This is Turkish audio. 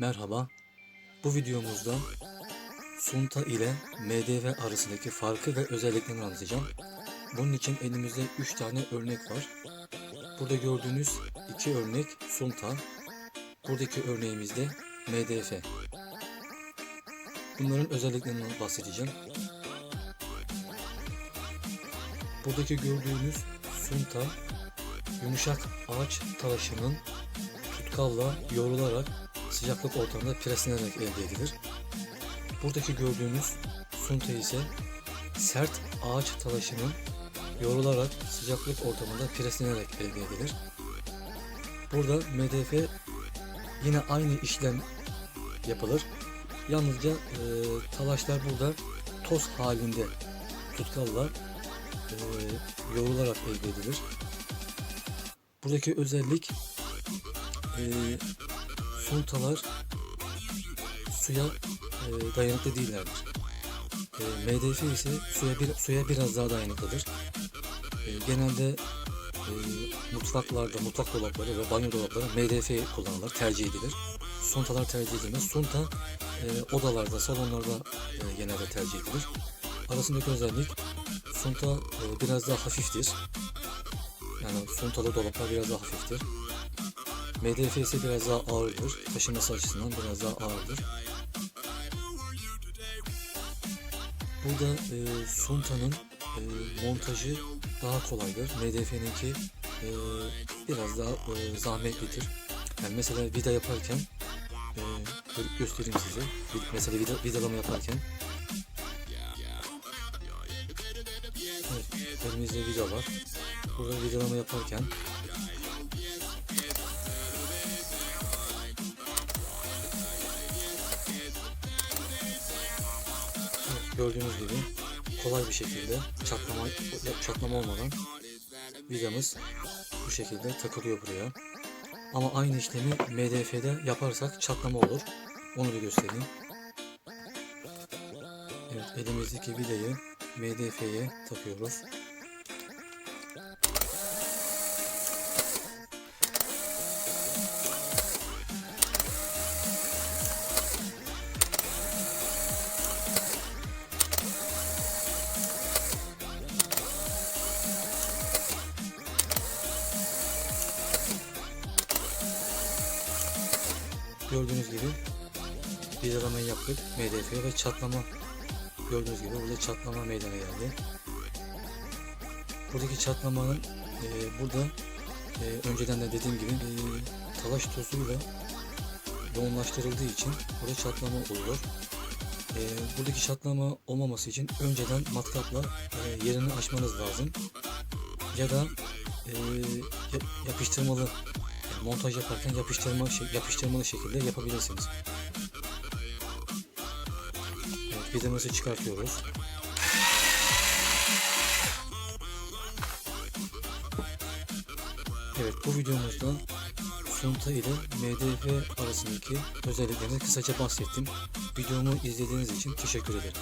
Merhaba. Bu videomuzda Sunta ile MDF arasındaki farkı ve özelliklerini anlatacağım. Bunun için elimizde 3 tane örnek var. Burada gördüğünüz iki örnek Sunta. Buradaki örneğimizde MDF. Bunların özelliklerinden bahsedeceğim. Buradaki gördüğünüz Sunta yumuşak ağaç talaşının tutkalla yoğrularak sıcaklık ortamında preslenerek elde edilir. Buradaki gördüğünüz sunta ise sert ağaç talaşının yoğrularak sıcaklık ortamında preslenerek elde edilir. Burada MDF yine aynı işlem yapılır. Yalnızca e, talaşlar burada toz halinde tutkalla e, yoğrularak elde edilir. Buradaki özellik e, suntalar suya e, dayanıklı değillerdir. E, MDF ise suya bir, suya biraz daha dayanıklıdır. E, genelde e, mutfaklarda, mutfak dolapları ve banyo dolapları MDF kullanılır, tercih edilir. Suntalar tercih edilmez. Sunta e, odalarda, salonlarda e, genelde tercih edilir. Arasındaki özellik sunta e, biraz daha hafiftir. Yani suntalı dolaplar biraz daha hafiftir. MDF ise biraz daha ağırdır. Taşıması açısından biraz daha ağırdır. Burada e, Sunta'nın e, montajı daha kolaydır. MDF'ninki e, biraz daha e, zahmetlidir. Yani mesela vida yaparken e, göstereyim size. Mesela vida, vidalama yaparken Evet, elimizde vida var. Burada vidalama yaparken gördüğünüz gibi kolay bir şekilde çatlama çatlama olmadan vidamız bu şekilde takılıyor buraya. Ama aynı işlemi MDF'de yaparsak çatlama olur. Onu da göstereyim. Evet, elimizdeki vidayı MDF'ye takıyoruz. Gördüğünüz gibi vidalamayı yaptık MDF ve çatlama gördüğünüz gibi burada çatlama meydana geldi. Buradaki çatlamanın e, burada e, önceden de dediğim gibi e, talaş tozuyla yoğunlaştırıldığı için burada çatlama oluyor. E, buradaki çatlama olmaması için önceden matkapla e, yerini açmanız lazım. Ya da e, yap- yapıştırmalı montaj yaparken yapıştırma yapıştırmalı şekilde yapabilirsiniz. Evet, vidamızı çıkartıyoruz. Evet, bu videomuzda Sunta ile MDF arasındaki özelliklerini kısaca bahsettim. Videomu izlediğiniz için teşekkür ederim.